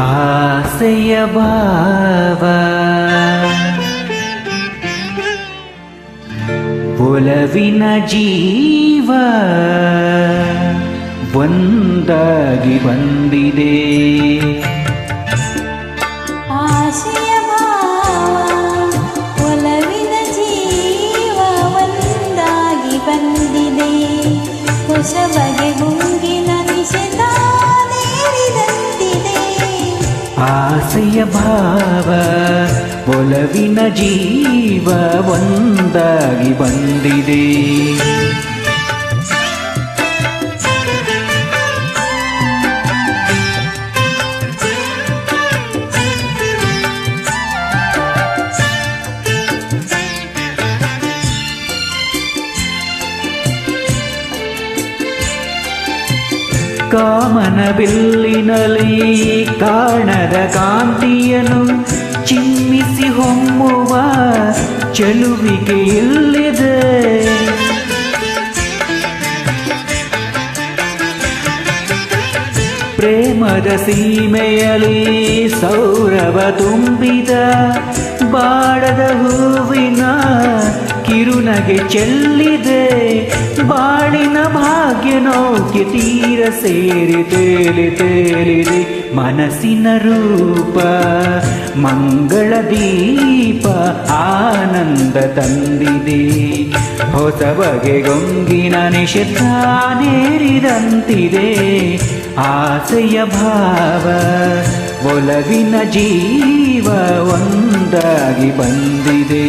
ಆಸೆಯ ಭಾವ ಒಲವಿನ ಜೀವ ಒಂದಾಗಿ ಬಂದಿದೆ ಭಾವ ಒಲವಿನ ಜೀವ ಒಂದಾಗಿ ಬಂದಿದೆ. ಕಾಮನ ಬಿಲ್ಲಿನಲ್ಲಿ ಕಾಣದ ಕಾಂತಿಯನ್ನು ಚಿಮ್ಮಿಸಿ ಹೊಮ್ಮುವ ಚೆಲುವಿಗೆ ಇಲ್ಲಿದೆ. ಪ್ರೇಮದ ಸೀಮೆಯಲ್ಲಿ ಸೌರವ ತುಂಬಿದ ಬಾಡದ ಹೂವಿನ ಕಿರುನಗೆ ಚೆಲ್ಲಿದೆ. ತೀರ ಸೇರಿ ತೇಲಿ ತೇಲಿದೆ ಮನಸ್ಸಿನ ರೂಪ, ಮಂಗಳ ದೀಪ ಆನಂದ ತಂದಿದೆ. ಹೊಸ ಬಗೆ ಗೊಂಗಿನ ನಿಷೇಧ ನೇರಿದಂತಿದೆ. ಆಸೆಯ ಭಾವ, ಒಲವಿನ ಜೀವ ಒಂದಾಗಿ ಬಂದಿದೆ.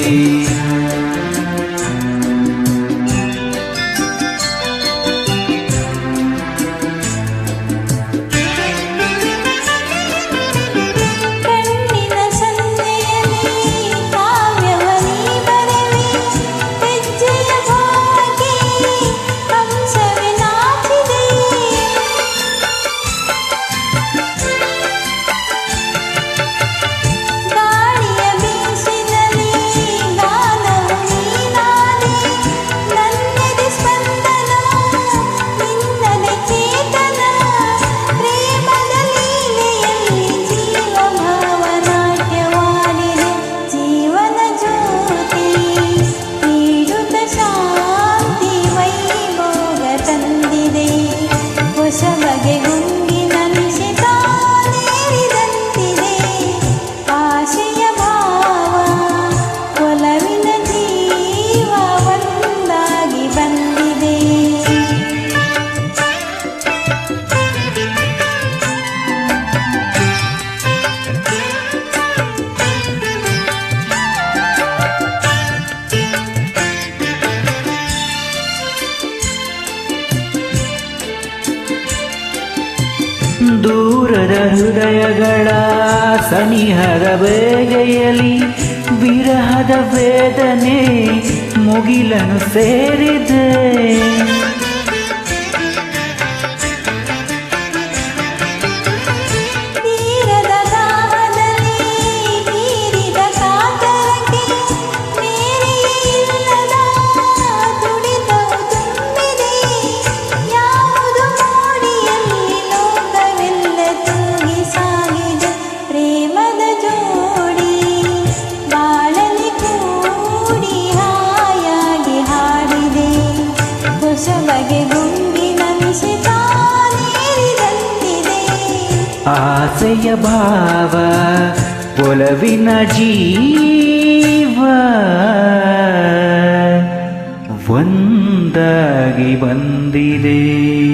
ದೂರದ ಹೃದಯಗಳ ಸನಿಹದ ಬೇಗೆಯಲ್ಲಿ ವಿರಹದ ವೇದನೆ ಮುಗಿಲನು ಸೇರಿದೆ. ಆಸೆಯ ಭಾವ ಒಲವಿನ ಜೀವ. ಒಂದಾಗಿ ಬಂದಿದೆ.